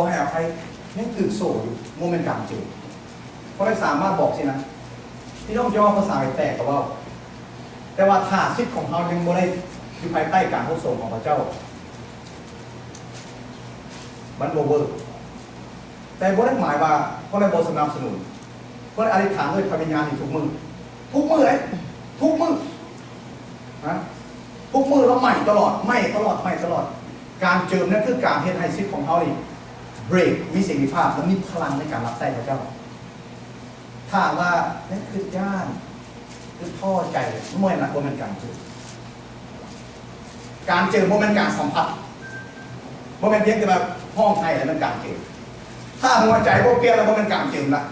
บ่ให้อภัยยังตื่นโซ่อยู่โมเมนต์การเจอเพราะได้สามารถบอกสินะพี่น้องจะว่าภาษาไปแตกกับว่า แต่ว่าถ้าชีวิตของเรายังบ่ได้อยู่ภายใต้การทดสอบของพระเจ้า มันโบเวอร์แต่บ่ได้หมายว่าก็ได้บสนับสนุนก็ได้อธิษฐานด้วยพระวิญญาณอยู่ทุกมือทุกมือเลยทุกมือนะทุกมือเราใหม่ตลอดใหม่ตลอดใหม่ตลอด การเจิมนั่นคือการเทศให้ชีวิตของเขานี่ เบรกมีเสรีภาพและมีพลังในการรับใช้พระเจ้าถ้าว่านั่นคือย่านคือท่อใจเมื่อนะว่ามันการเจิมการเจิมว่ามันการสัมผัสว่ามันเพียงแต่แบบห้องไทยแล้วมันการเจิมถ้าหัวใจพวกเปลี่ยนแล้วมันเป็นการจืมละ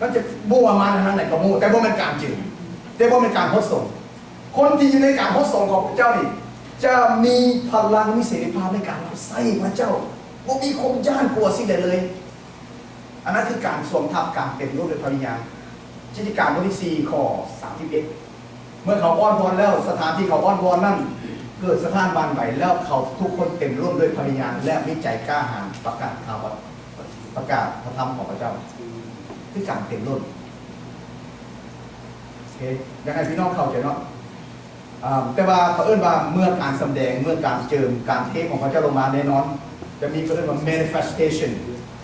มันจะบัวมาในทางไหนก็มูแต่ว่ามันการจืมแต่ว่าเป็นการทดสอบคนที่อยู่ในการทดสอบของพระเจ้านี่จะมีพลังมีเสรีภาพในการรับใช้พระเจ้า ว่มีคมย่านกลัวสิ่งใดเลย อันนั้นคือการสวมทับการเต็มรูปด้วยพระวิญญาณจิตการบทที่สี่ข้อสามสิบเอ็ดเมื่อเขาอ้อนวอนแล้วสถานที่เขาอ้อนวอนนั่นเกิดสถานบานไหวแล้วเขาทุกคนเต็มร่วมด้วยพลังงานและวิจัยกล้าหาญประกาศข่าวประกาศพระธรรมของพระเจ้าคือการเต็มร่วมโอเคยังไงพี่น้องเข้าใจเนาะอ่าแต่ว่าเขาเอื้นว่าเมื่อการแสดงเมื่อการเจิมการเทของพระเจ้าลงมาแน่นอน จะมีเขาเรียกว่า manifestation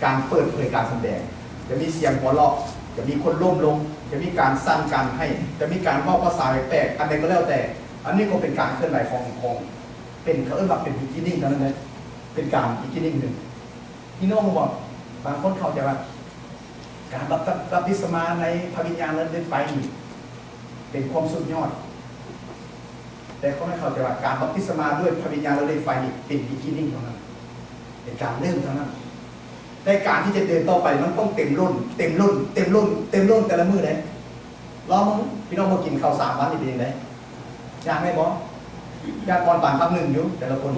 การเปิดเผยการแสดง จะมีเสียงหัวเราะ จะมีคนร่วมลง จะมีการสร้างการให้ จะมีการว่าภาษาแปลกอันใดก็แล้วแต่ อันนี้ก็เป็นการเคลื่อนไหวของของ เป็นเขาเรียกว่าเป็น beginning เท่านั้นเลยเป็นการ beginning หนึ่งพี่น้องบอกบางคนเข้าใจว่า การรับรับพิสมาในพระวิญญาณและในไฟนี่เป็นความสุดยอด แต่เขาไม่เข้าใจว่าการรับพิสมาด้วยพระวิญญาณและในไฟน์เป็น beginning เท่านั้น เป็นการเริ่มเท่านั้นแต่การที่จะเดินต่อไปมันต้องเต็มรุ่น เต็มรุ่น เต็มรุ่น เต็มรุ่นแต่ละมือเลยลองมึงพี่น้องมากินข้าวสามวันนี่เป็นยังไงอยากไหมบอสอยากก่อนป่านพักหนึ่งอยู่แต่ละคน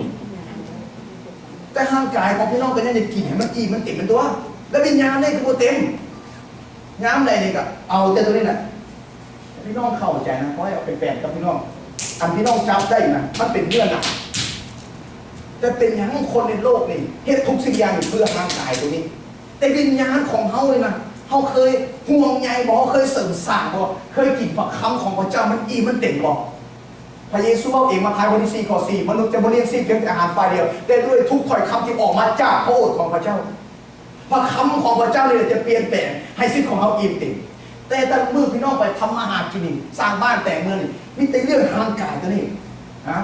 แต่ร่างกายของพี่น้องก็ยังจะกินให้มันอิ่มมันเต็มเป็นตัว แล้ววิญญาณนี่คือบ่เต็มย้ำใดนี่ก็เอาแต่ตัวนี้น่ะพี่น้องเข้าใจนะเพราะให้เอาไปแปลงกับพี่น้องอันพี่น้องจำได้นะมันเป็นเรื่องหนัก แต่เป็นอย่างคนในโลกนี่เฮ็ดทุกสิ่งอย่างเพื่อร่างกายตัวนี้ แต่วิญญาณของเฮาเลยนะเฮาเคยห่วงใยบ่เคยเสริมสร้างบ่เคยกินพระคำของพระเจ้ามันอิ่มมันเต็มบ่พระเยซูเอาเองมาทายวันที่สี่ข้อสี่มนุษย์จะบ่เลี้ยงสิ่งเพียงแต่อาหารฝ่ายเดียว แต่ด้วยทุกถ้อยคำที่ออกมาจากพระโอษฐ์ของพระเจ้าพระคำของพระเจ้าเนี่ยจะเปลี่ยนแปลงให้สิ่งของเราอิ่มเต็มแต่แต่มือพี่น้องไปทำมาหากินสร้างบ้านแต่งเมืองนี่มีแต่เรื่องร่างกายตัวนี้นะ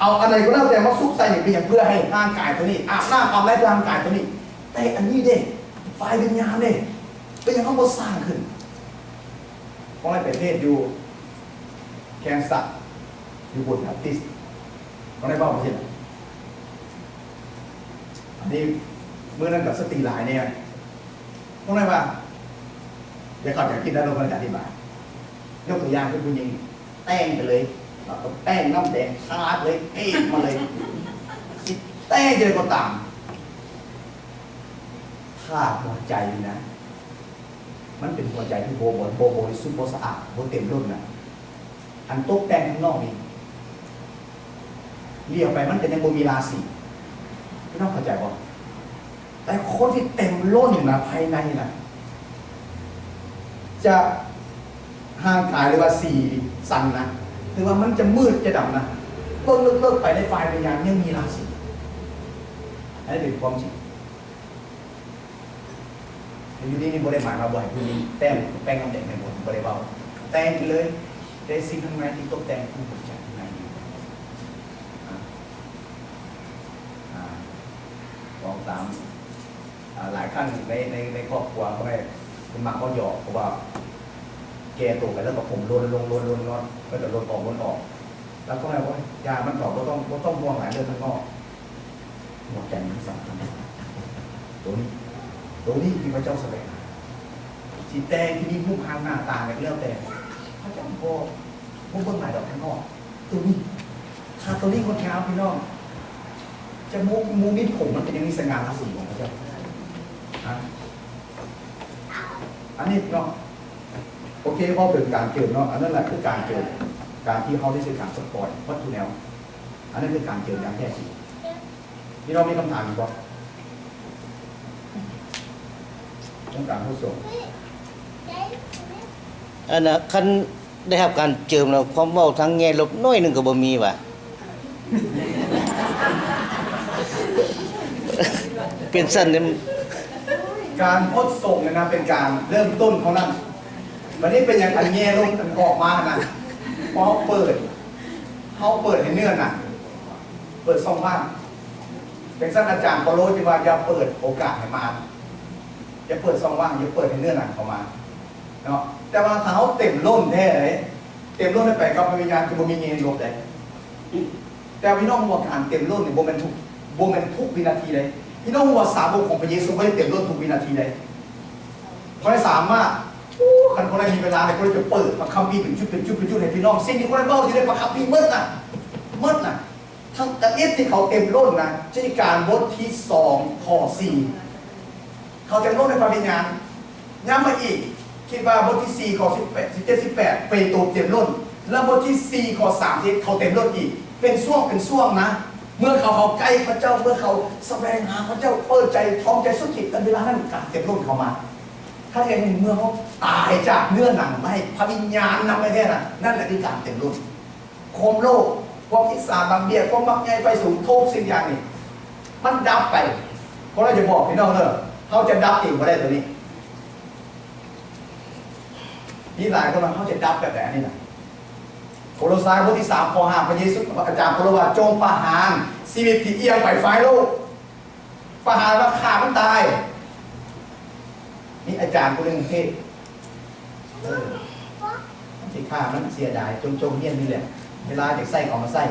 เอาอะไรก็แล้วแต่มาซุกใส่อย่งเพียงเพื่อให้ร่างกายตัวนี้อาบน้ำอาบอะไรร่างกายตัวนี้ แต่อันนี้เด้ฝ่ายวิญญาณเด้เป็นอย่างเขาบสร้างขึ้นของในประเทศอยู่ แคนซัสอยู่บนแบปติสต์ของในบ้านประเทศอันนี้เมื่อนั้นกับสติหลายเนี่ยพวกนั้นว่าเดี๋ยวเขาจะคิดได้เราก็จะอธิบายยกตัวอย่างคือคุณยิงแต้งไปเลย เราก็แป้งน้ำแดงคาดเลยเอ๊ะมาเลยสิแต้งจะก็ตามถ้าหัวใจนะ มันเป็นหัวใจที่โบโบโบโบริสุทธิ์โบสะอาดโบเต็มรุ่นนะอันโต๊ะแป้งข้างนอกนี่เลี้ยวไปมันจะยังโบมีราศีพี่น้องเข้าใจป่ะแต่คนที่เต็มล้นนะภายในนะจะห่างกายหรือว่าสีสันนะือว่ามันจะมืดจะดำนะเลิกเลิกเลิกไปในไฟวิญญาณยังมีราศีอันนี้เป็นความจริงอยู่นี่นี่บริหมายมาบ่อยคือนี่แต้มแป้งน้ำแดงในบนบริเบาแต่งเลยแต่สิ่งข้างในที่ตกแต่งคือหัวใจข้างในอยู่สองสามหลายขั้นในในในครอบครัวเขาไม่คุณมักเขาหยอกเพราะว่า แกตัวไปแล้วก็ผมลนลงลนลนลนก็จะลนออกลนออก แล้วก็เลยว่ายามันตอบก็ต้องก็ต้องห่วงหลายเรื่องข้างนอกหัวใจมันสำคัญตัวนี้ตัวนี้ที่พระเจ้าแสดงสีแดงที่มีมุมหางหน้าตาเนี่ยเรียกแต่พระเจ้าพอมุมเบื้องหลายดอกข้างนอกตัวนี้ถ้าตัวนี้คนเช้าพี่น้องจะมุมมุมนิดผมมันเป็นยังมีสง่าราศีของพระเจ้าอันนี้เนาะ โอเคพอเป็นการเจิมเนาะอันนั้นแหละคือการเจิมการที่เขาได้สื่อการสปอร์ตวัตถุแนว อันนั้นคือการเจิมอย่างแท้จริงพี่น้องมีคำถามอีกบ่องค์การผู้ส่งอันน่ะคันได้รับการเจิมแล้วความเว้าทางแง่ลบน้อยหนึงก็บ่มีว่ะเป็นสั้นเนี่ยการพดส่งเนยนะเป็นการเริ่มต้นของนั้น วันนี้เป็นอย่างอันแง่ลงกันออกมานะพอเขาเปิดเขาเปิดให้เนื้อน่ะ เปิดซ่องว่างเป็นสั้นอาจารย์ปโลที่ว่าจะเปิดโอกาสให้มาจะเปิดซ่องว่างจะเปิดให้เนื้อหนังเข้ามาเนาะแต่ว่าถ้าเขาเต็มล้นแท้เลยเต็มล้นได้ไปกับวิญญาณคือบ่มีเงินลบเลยแต่พี่น้องบอกการเต็มล้นเนี่ยบ่ม่นทุกบ่ม่นทุกวินาทีเลยพี่น้องว่าสาวกของพระเยซูไม่ได้เต็มล้นทุกวินาทีเลยเขาได้สามารถ คันคนใดมีเวลาเนี่ยคนใดจะเปิดพระคัมภีเป็นชุดเป็นชุดเป็นชุดให้พี่น้องสิ่งที่คนใดเล่าที่ได้พระคัมภีมื่อน่ะมื่อน่ะทั้งแต่เอฟที่เขาเต็มล้นนะเช่นการบทที่สองข้อสี่เขาเต็มล้นในพระวิญญาณย้ำมาอีก คิดว่าบทที่สี่ข้อสิบแปดสิบเจ็ดสิบแปดเปโตรเต็มล้น แล้วบทที่สี่ข้อสามที่เขาเต็มล้นอีก เป็นช่วงเป็นช่วงนะเมื่อเขาเขาใกล้พระเจ้าเมื่อเขาแสวงหาพระเจ้าเปิดใจท้องใจสุขิตกันเวลานั้นการเต็มล้นเข้ามา ถ้าเห็นเมื่อเขาตายจากเนื้อหนังไม่พระวิญญาณนำไปแค่นั้นนั่นแหละคือการเต็มล้นโคมโลกความอิสาบางเบียความมักง่ายไปสูงโทษสิ่งอย่างนี้มันดับไป เพราะเราจะบอกพี่น้องเนอะเขาจะดับเองก็ได้ตัวนี้ นี่หลายคนมันเขาจะดับแบบแบบนี้นะโคโลสายบทที่สามข้อห้าพระเยซูอาจารย์โคโลว่าจงประหารชีวิตที่เอียงไปฝ่ายโลกประหารว่าขามันตาย อาจารย์คนหนึ่งเทศเออมันสิฆ่ามันเสียดายจงจงเฮียนนี่แหละ เวลาเด็กใส่ออกมาใส่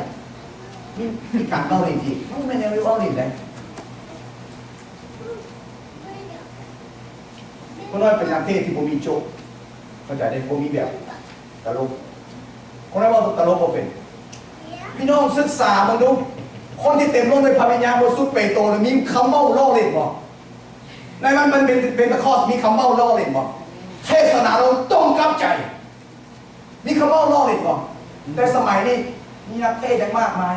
นี่มีการเล่าดีทีมันไม่ได้เล่าดีเลยก็น้อยเป็นอย่างเทศที่ผมมีโจกเข้าใจได้ผมมีแบบตลกคนนั้นว่าตลกบ่เป็น พี่น้องศึกษามันดูคนที่เต็มล้นด้วยพระวิญญาณบริสุทธิ์เปโตรมีคำเมาล่อเล่นบ่ ในมันมันเป็นเป็นตะคอสมีคำเมาล่อเล่นบ่เทศนาเราต้องกลับใจ มีคำเมาล่อเล่นบ่แต่สมัยนี้มีนักเทศยังมากมาย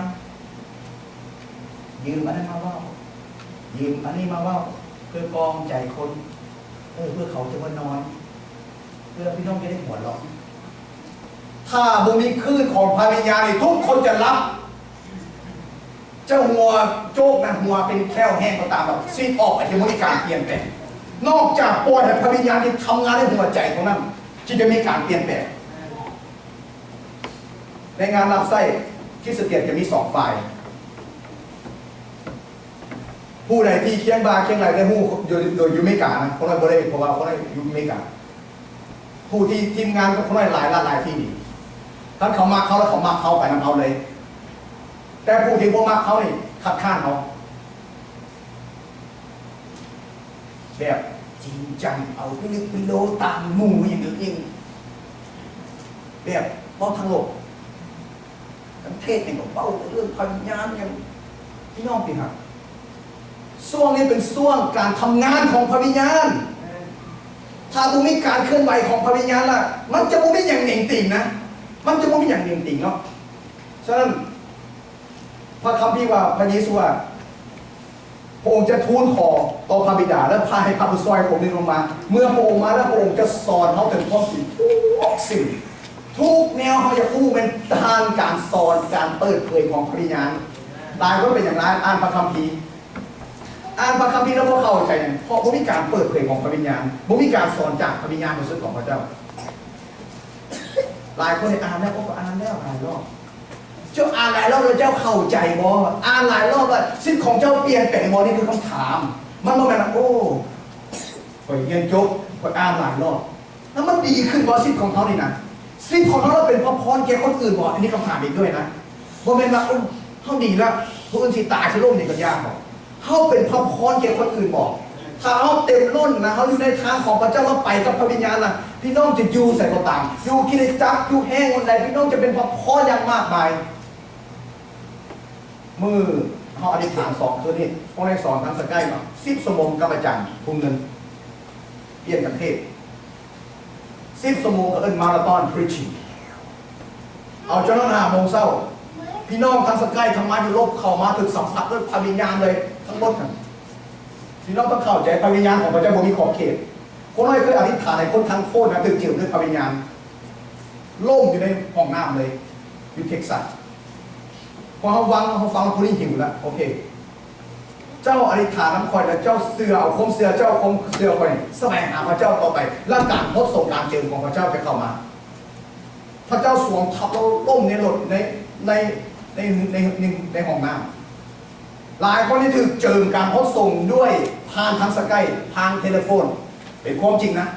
ยืมอันนั้นมาเว่ายืมอันนี้มาเว่าเพื่อกองใจคนเออเพื่อเขาจะมานอนเพื่อพี่น้องจะได้หัวเราะถ้าบุมีคลื่นของพระวิญญาณทุกคนจะรับ เจ้าหัวโจกนะหัวเป็นแค่วแห้งก็ตามแบบซีดออกไอ้ที่มันมีการเปลี่ยนแปลงนอกจากปล่อยให้พระวิญญาณที่ทำงานในหัวใจของนั้นที่จะมีการเปลี่ยนแปลงในงานรับไส้คริสเตียนจะมีสองฝ่าย ผู้ใดที่เคียงบาเคียงไหลได้ผู้โดยโดยอยูไม่กานะคนนั้นบ่ได้เพราะว่าคนนั้นยูไม่กาผู้ที่ทีมงานกับคนนั้นหลายหลายหลายที่ดีท่านเขามาเขาแล้วเขามาเขาไปนำเขาเลย แต่ผู้ที่บ่มักเขานี่คัดค้านเขาแบบจริงจังเอาไปลึกไปโลตามหมู่อย่างอื่นเองแบบเป้าทั้งโลกทั้งเทศเนี่ก็เป้าเรื่องพันยานอย่างพี่น้องพี่ครับช่วงนี้เป็นช่วงการทำงานของพระวิญญาณ ถ้าบุมีการเคลื่อนไหวของพระวิญญาณล่ะ มันจะบุมีอย่างเน่งติ่งนะ มันจะบุมีอย่างเน่งติ่งเนาะ ฉะนั้น พระคัมภีร์ว่าพระเยซูว่าพระองค์จะทูลขอต่อพระบิดาและพาให้พระผู้ซอยผมนี้ลงมา เมื่อพระองค์มาแล้วพระองค์จะสอนเขาถึงความสิ่งทุกสิ่งทุกแนวเขาจะพูดเป็นทางการสอนการเปิดเผยของพระวิญญาณหลายก็เป็นอย่างไรอ่านพระคัมภีร์อ่านพระคัมภีร์แล้วพวกเข้าใจเนี่ยเพราะบ่มีการเปิดเผยของพระวิญญาณบ่มีการสอนจากพระวิญญาณบริสุทธิ์ของพระเจ้า หลายคนอ่านแล้วก็อ่านแล้วอ่านรอบ เจ้าอ่านหลายรอบแล้วเจ้าเข้าใจบ่อ่านหลายรอบแล้วสิ่งของเจ้าเปลี่ยนแปลงบ่นี่คือคำถาม มันบ่แม่นโอ้ข่อยเรียนจบข่อยอ่านหลายรอบแล้วมันดีขึ้นบ่สิ่งของเขานี่นะสิ่งของเขาเราเป็นพระพรแก่คนอื่นบ่อันนี้คำถามอีกด้วยนะบ่แม่นว่าโอ้เฮาดีแล้วผู้อื่นสิตายสิล่มนี่ก็ยากบ่เฮาเป็นพระพรแก่คนอื่นบ่ถ้าเฮาเต็มล้นนะเฮาอยู่ในทางของพระเจ้าเราไปกับพระวิญญาณนะพี่น้องจะอยู่ใส่ก็ตามอยู่กินจักรอยู่แห้งวันใดพี่น้องจะเป็นพระพรอย่างมากมาย มือเขาอธิษฐานสองตัวนี้พวกนี้สอนทางสกายมาสิบสมงกับอาจารย์ทุ่มเงินเปลี่ยนกันเทศสิบสมงก็เอิ้นมาราธอน preaching เอาจนนั้นห้าโมงเช้า พี่น้องทางสกายทำมาอยู่โลกเข้ามาถึงสัมผัสด้วยพระวิญญาณเลยทั้งหมดกันพี่น้องต้องเข้าใจพระวิญญาณของพระเจ้าบ่มีขอบเขตคนน้อยเคยอธิษฐานในคนทั้งโคตรนะตึกจิ๋วด้วยพระวิญญาณล่มอยู่ในห้องน้ำเลยอยู่เท็กซัส พอเขาวังเขาฟังคนนี้หิวแล้วโอเค เจ้าอธิษฐานน้ำคอยแล้วเจ้าเสือเอาคมเสือเจ้าคมเสือคอยแสวงหาพระเจ้าต่อไปและการพบส่งการเจิมของพระเจ้าจะเข้ามา พระเจ้าสวมทับแล้วล่มในรถในในในในในในห้องน้ำหลายคนที่ถูกเจิมการพบส่งด้วยผ่านทางสกายทางเทเลโฟน เป็นความจริงนะ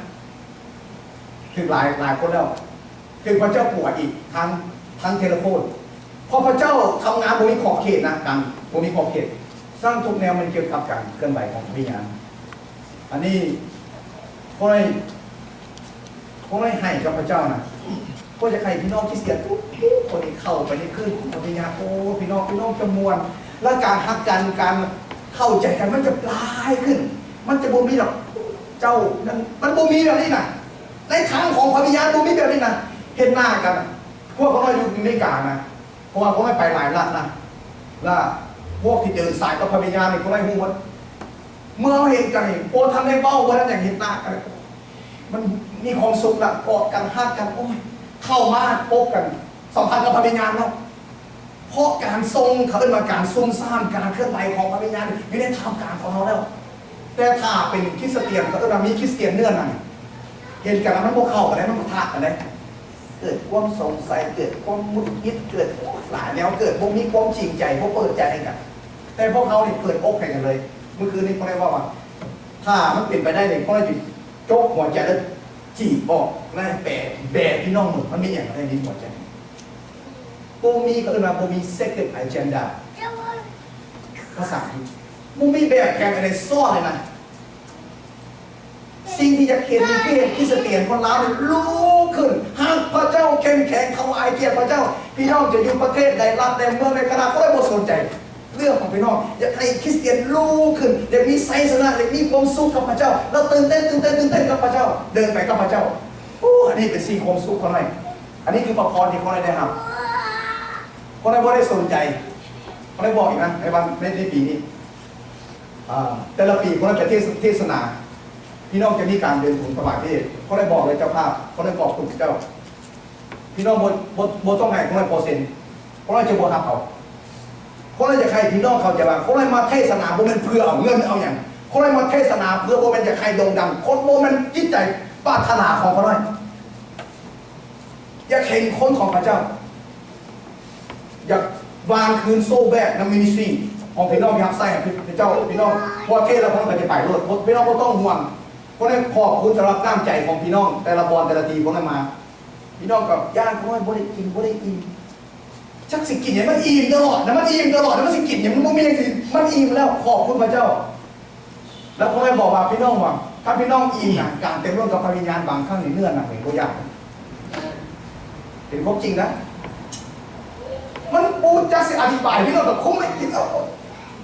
ถึงหลายหลายคนแล้วถึงพระเจ้าปวยอีกทางทางเทเลโฟนเพราะพระเจ้าทำงานบนมีขอบเขตนะการบนมีขอบเขต สร้างทุกแนวมันเกี่ยวกับการเคลื่อนไหวของวิญญาณอันนี้พราะอะไรเพราะอะไรให้กับพระเจ้านะก็จะใครพี่น้องที่เสียทุกคนที่เข้าไปในคลื่นของวิญญาณโอ้พี่น้องพี่น้องจะมวลและการฮักกันการเข้าใจกันมันจะปลายขึ้น มันจะบ่มีหรอกเจ้านั้นมันบ่มีแบบนี้นะในทางของพระวิญญาณบ่มีแบบนี้นะเห็นหน้ากันพวกเขาอยู่อเมริกานะ ราะว่าเขาไม่ไปหลายรัฐนะแล้วพวกที่เดินสายกับพระวิญญาณนี่เขาไม่หูหมดเมื่อเห็นกันนี่โอ้ทำได้เบ้าวันนั้นอย่างเห็นหน้ากันมันมีความสุขละกอดกันฮักกันโอ้ยเข้ามาพบกันสัมพันธ์กับพระวิญญาณแล้วเพราะการทรงเขาเป็นมาการทรงสร้างการเคลื่อนไหวของพระวิญญาณไม่ได้ทำการของเราแล้ว แต่ถ้าเป็นคริสเตียนเขาจะมีคริสเตียนเนื้อหนังเห็นกันแล้วมันพวกเข้ากันได้มันปะทะกันได้ เกิดความสงสัยเกิดความมุดยิดเกิดหลายแนวเกิดพวกมีความจริงใจพวกเปิดใจให้กันแต่พวกเขาเนี่ยเปิดอกให้กันเลย เมื่อคืนนี้เขาได้ว่าว่าถ้ามันเป็นไปได้เนี่ยเขาได้จะโจกหัวใจแล้วจีบบอกแล้วแปะแบะพี่น้องหมดมันมีอย่างไรในหัวใจโบมีก็เรียกว่าโบมี secret agenda ภาษาอังกฤษโบมีแบบแกงอะไรซ่อนเลยนะ สิ่งที่จะเห็นที่เห็นคริสเตียนคนลาวเนี่ยรู้ขึ้นหากพระเจ้าเข้มแข็งเขาอายเกียรติพระเจ้า พี่น้องจะอยู่ประเทศใดรัฐใดเมืองใดขนาดก็ไม่บสนใจ เรื่องของพี่น้องอยากให้คริสเตียนรู้ขึ้นอยากมีไซส์นะอยากมีความสุขกับพระเจ้าแล้วตื่นเต้นตื่นเต้นตื่นเต้นกับพระเจ้า เดินไปกับพระเจ้าโอ้อันนี้เป็นสิ่งความสุขเขาหน่อยอันนี้คือประพรที่เขาได้ครับเขาได้บ่ได้สนใจเขาได้บอกอีกนะในวันในปีนี้แต่ละปีเขาได้จะเทศนา พี่น้องจะมีการเดินถุงถวายเทศเขาได้บอกเลยเจ้าภาพเขาได้บอกทุกเจ้า พี่น้องบนบนบนต้องให้เขาได้เปอร์เซ็นต์เขาได้จะบวหับเอาเขาได้จะใครพี่น้องเขาจะว่าเขาได้มาเทศนาพวกมันเพื่อเอาเงินเอาอย่างเขาได้มาเทศนาเพื่อพวกมันจะใครโด่งดังคนพวกมันจิตใจปรารถนาของเขาด้วยอยากเห็นคนของพระเจ้า อยากวางคืนโซ่แบกน้ำมินิซีของพี่น้องอยากใส่ให้พี่เจ้าพี่น้องพอเทศแล้วคนก็จะไปรถพี่น้องก็ต้องห่วง คนนี้ขอบคุณสำหรับน้ำใจของพี่น้อง แต่ละบอลแต่ละทีคนนั้นมา พี่น้องกับย่างเขาให้บ่ได้กินบ่ได้กินชักสิกินอย่างมันอิ่มตลอดนะมันอิ่มตลอดนะมันสิกินอย่างมันบ่มีอย่างสิมันอิ่มแล้วขอบคุณพระเจ้า แล้วเขาได้บอกว่าพี่น้องว่าถ้าพี่น้องอิ่มนะการเต็มร่วมกับพระวิญญาณบางครั้งในเนื้อหนักเป็นตัวอย่างเป็นความจริงนะมันปูจะสิอธิบายพี่น้องแบบคงไม่กินเอา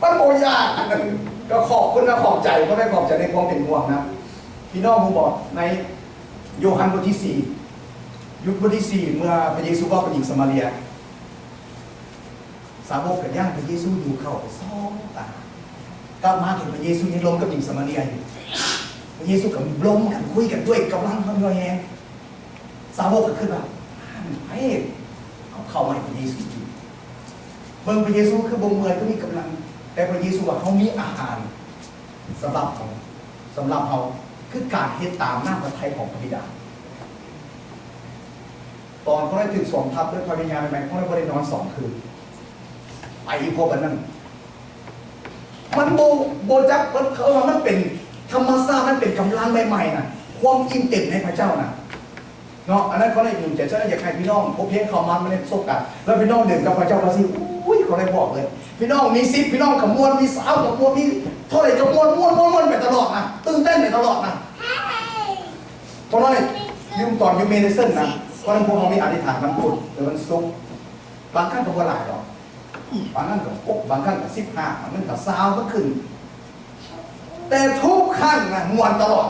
มันโบยากอันก็ขอบคุณนะขอบใจก็ได้ขอบใจในความเป็นห่วงนะ พี่น้องผมบอกในโยฮันบทที่สี่ยุคบทที่สี่เมื่อพระเยซูว่าเป็นหญิงสมาเรีย สาวกกับญาติพระเยซูอยู่เข้าไปสองตากลับมาเห็นพระเยซูยังลงกับหญิงสมาเรียอยู่พระเยซูกับลงกันคุยกันด้วยกำลังมันรอยแหงสาวกก็ขึ้นมาเฮ้ยเขาเข้ามาพระเยซูกินเบิ่งพระเยซูคือบงเมือก็มีกำลัง แต่พระเยซูว่าเขามีอาหารสำหรับเขาสำหรับเขา คือการเฮ็ดตามหน้าพระทัยของพระบิดา ตอนเขาได้ถึงสองทัพด้วยพระวิญญาณใหม่ๆเขาได้บรินอนสองคืนไปพวกกันนั่นมันโบโบจักมันเขาว่ามันเป็นธรรมชาติมันเป็นกำลังใหม่ๆนะความอิ่มเต็มในพระเจ้านะเนาะอันนั้นเขาได้ยินใจเจ้าอยากให้พี่น้องพบเพียงเขามันไม่ได้โซกันแล้วพี่น้องเดินกับพระเจ้าพระสิอุ้ยเขาได้บอกเลย พี่น้องมีซิปพี่น้องขมวนมีสาวขมวนมีเท่าไหร่ขมวนม้วนม้วนม้วนไปตลอดนะตื่นเต้นไปตลอดนะ เพราะนั่นยืมตอนยูเมเนเซนนะเพราะนั้นพวกเรามีอธิษฐานมันพูดหรือมันซุกบางครั้งก็บ่หลายหรอกบางครั้งกับหกบางครั้งกับสิบห้าบางครั้งกับสาวก็ขึ้น แต่ทุกครั้งนะมวนตลอด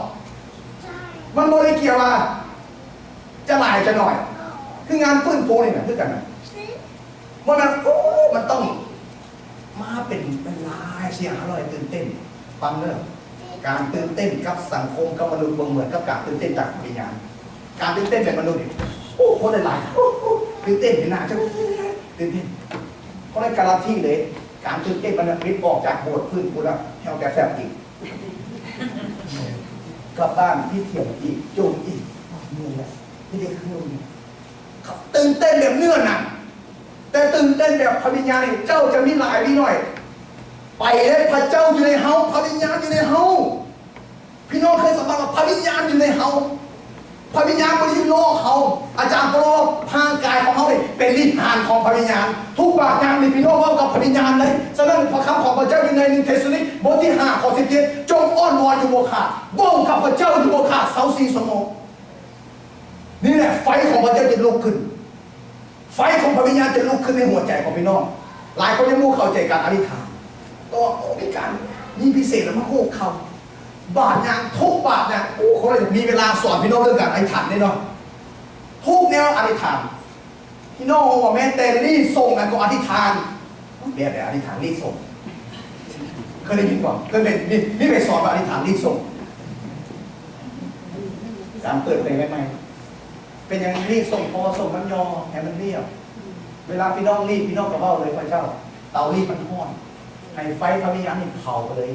มันโมได้เกี่ยวว่า จะหลายจะหน่อย คืองานฟื้นฟูนี่นะคือกันนะมันมันโอ้มันต้อง มาเป็นเป็นลายเสียงอร่อยตื่นเต้นฟังเรื่อง การตื่นเต้นกับสังคมกับมนุษย์บ่เหมือนกับการตื่นเต้นจากวิญญาณการตื่นเต้นแบบมนุษย์นี่โอ้คนหลายๆโอ้โหตื่นเต้นเป็นหน้าจะตื่นเต้นเพราะในการที่เลย การตื่นเต้นมันริบออกจากโบสถ์พื้นกูแล้วแถวแต่แสบอีกกลับบ้านที่เถียงอีกจมอีกนี่แหละนี่เด็กข้นอกนี่ครับตื่นเต้นแบบเนื้อหนังแต่ตื่นเต้นแบบพระวิญญาณเจ้าจะมีหลายวิหน่อย ไปเลยพระเจ้าอยู่ในเฮาพระวิญญาณอยู่ในเฮาพี่น้องเคยสัมผัสว่าพระวิญญาณอยู่ในเฮาพระวิญญาณบริสุทธิ์โลกเขา อาจารย์โปรทางกายของเขาเนี่ยเป็นลิ้นหานของพระวิญญาณ ทุกบาทยางในพี่น้องว่ากับพระวิญญาณเลยฉะนั้นพระคำของพระเจ้าอยู่ในหนึ่งเทสนิบทที่ห้าข้อสิบเจ็ดจงอ้อนวอนอยู่โบขาดว่งกับพระเจ้าอยู่โบขาดเสาสีสมองนี่แหละไฟของพระเจ้าจะลุกขึ้น ไฟของพระวิญญาณจะลุกขึ้นในหัวใจของพี่น้อง หลายคนยังมู่เข้าใจการอธิษฐาน ตัวโอ้มีการมีพิเศษแล้วมาโคกเขาบาทยางทุกบาทเนี่ยโอ้เขาเลยมีเวลาสอนพี่น้องเรื่องการอธิษฐานแน่นอนทุกแนวอธิษฐานพี่น้องว่าแม้แต่รีดส่งกันก็อธิษฐานแบบแบบอธิษฐานรีส่งเคยได้ยินก่อนเคยเป็นนี่นี่ไปสอนว่าอธิษฐานรีส่งการเปิดเพลงไหมเป็นอย่างรีส่งพอส่งมันยอแหมันเรียบเวลาพี่น้องรีพี่น้องกระเบ้าเลยพระเจ้า เตารีดมันห้อน ให้ไฟพระวิญญาณนี่เผาไปเลย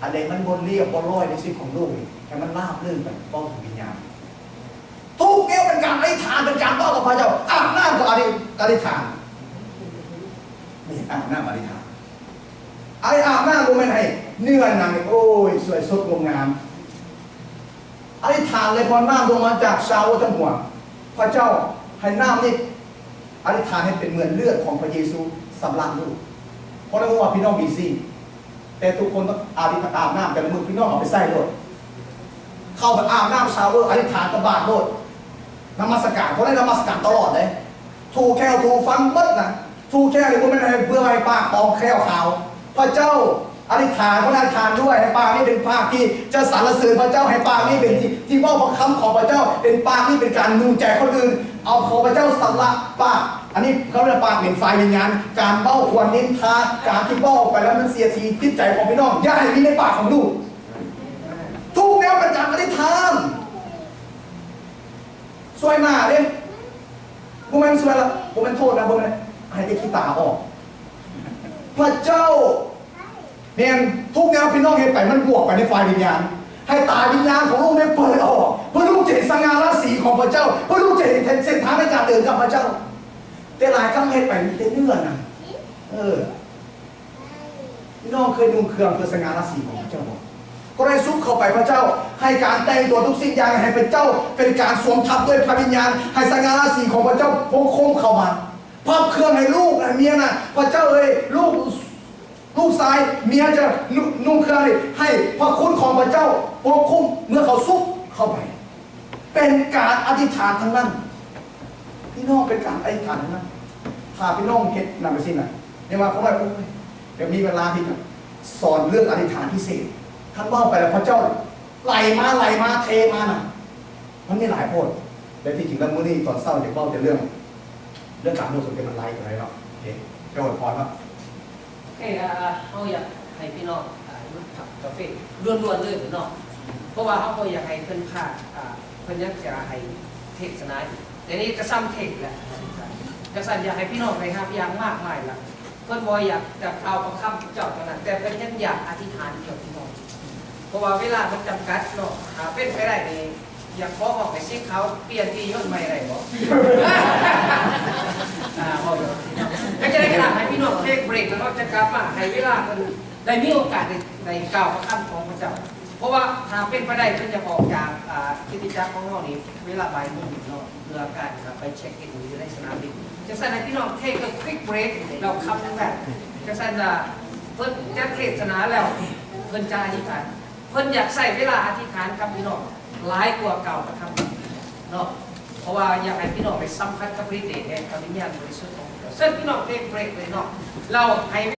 อันใดมันบนเรียบบนร้อยในชีวิตของลูกนี่ให้มันราบลื่นไปป้องวิญญาณทุกเงี้ยเป็นการอธิษฐานเป็นการต้อนกับพระเจ้าอาบน้ำก็อธิอธิษฐานนี่อาบน้ำอธิษฐานไอ้อาบน้ำกูไม่ให้เนื้อหนังโอ้ยสวยสดงดงามอธิษฐานเลยพอน้ำลงมาจากชาวทั้งหัวพระเจ้าให้น้ำนี่อธิษฐานให้เป็นเหมือนเลือดของพระเยซูสำลักลูก เพราะนั่นว่าพี่น้องบีซีแต่ทุกคนต้องอาบอาบน้ำแต่ละมือพี่น้องเอาไปใส่รถเข้าไปอาบน้ำชาวเวอร์อธิษฐานกับบาทรถนมัสการเขาได้นมัสการตลอดเลยถูแค่ถูฟังมัดนะถูแค่เลยพวกไม่ได้เพื่อให้ปากของแค่ขาวพระเจ้าอธิษฐานพระอธิษฐานด้วยให้ปากนี้เป็นปากที่จะสรรเสริญพระเจ้าให้ปากนี้เป็นที่ที่ว่าพระคำของพระเจ้าเป็นปากที่เป็นการนูนใจคนอื่น เอาของพระเจ้าสละปาก อันนี้เขาเรียกปากเป็นไฟวิญญาณการเบ้าควรนินทาการที่เบ้าออกไปแล้วมันเสียทีจิตใจของพี่น้องอย่าให้มีในปากของลูก ทุกแนวเป็นการอธิษฐานสวยหน้าเด้บุแมนสวยละบุแมนโทษนะบุแมนให้ได้ขี้ตาออก พระเจ้าเนี่ยทุกแนวพี่น้องเห็นไปมันบวกไปในไฟวิญญาณให้ตาวิญญาณของลูกได้เปิดออกเพื่อลูกจะเห็นสง่าราศีของพระเจ้าเพื่อลูกจะเห็นเส้นทางในการเดินกับพระเจ้า แต่หลายครั้งเห็นไปมีแต่เนื้อนะเออพี่น้องเคยดูเครื่องเพื่อสง่าราศีของพระเจ้าบอกก็ได้ซุกเข้าไปพระเจ้า ให้การแต่งตัวทุกสิ่งอย่างให้เป็นเจ้า เป็นการสวมทับด้วยพระวิญญาณ ให้สง่าราศีของพระเจ้าพงคมเข้ามาพับเครื่องให้ลูกนะเมียนะพระเจ้าเอ้ยลูกลูกชายเมียจะนุนุ่งเครื่องให้พระคุณของพระเจ้าปกคุ้มเมื่อเขาซุกเข้าไป เป็นการอธิษฐานทั้งนั้น พี่น้องเป็นการไอธิษฐานทั้งนั้นถ้าพี่น้องเห็นนำไปสินะเนี่ยว่าเขาว่าโอ้ยเดี๋ยวมีเวลาที่จะสอนเรื่องอธิษฐานพิเศษท่านว่าไปแล้วพระเจ้าไหลมาไหลมาเทมาน่ะ มันมีหลายโพดแต่ที่จริงแล้วมื้อนี้ตอนเศร้าจะเบ้าจะเรื่อง เรื่องการโน้สุดเป็นมันไล่อะไรเนาะโอเคเจ้าอวยพรครับโอเคอ่าเขาอยากให้พี่น้องอ่าหยุดขับกาแฟล้วนๆเลยพี่น้องเพราะว่าเขาก็อยากให้เพิ่นพาอ่าเพิ่นอยากจะให้เทศนาอีก แต่นี่ก็ซ้ำเทศแหละกษัตริย์อยากให้พี่น้องไปครับอย่างมากมายละเพิ่นบ่อยากจะเอาประคำเจ้าเท่านั้นแต่เพิ่นยังอยากอธิษฐานเกี่ยวกับพี่น้องเพราะว่าเวลามันจำกัดเนาะหาเป็นไปได้นี่อยากขอบอกไปซิเขาเปลี่ยนที่ยนต์ใหม่ได้บ่อ่าเอาเดี๋ยวก็จะได้กระดาษให้พี่น้องเทคเบรกแล้วก็จะกลับมาให้เวลามันได้มีโอกาสในในกล่าวพระคำของพระเจ้า เพราะว่าถ้าเป็นไปได้เพิ่จะออกจากกิจจักรของเรานี่เวลาบ่ายโมงเนาะเพื่อการไปเช็คอินอยู่ในสนามบินจะสั่นให้พี่น้องเทคก็ควิกเบรกเราคำนึงแบบจะสั่นจะเพิ่นจะเทศนาแล้วเพิ่นจะอธิษฐานเพิ่นอยากใส่เวลาอธิษฐานกับพี่น้องหลายกว่าเก่าพระคำเนาะเพราะว่าอยากให้พี่น้องไปสัมผัสกับฤทธิ์เดชแห่งพระวิญญาณบริสุทธิ์ของพระเจ้าซึ่งพี่น้องเทคเบรกเลยเนาะเราให้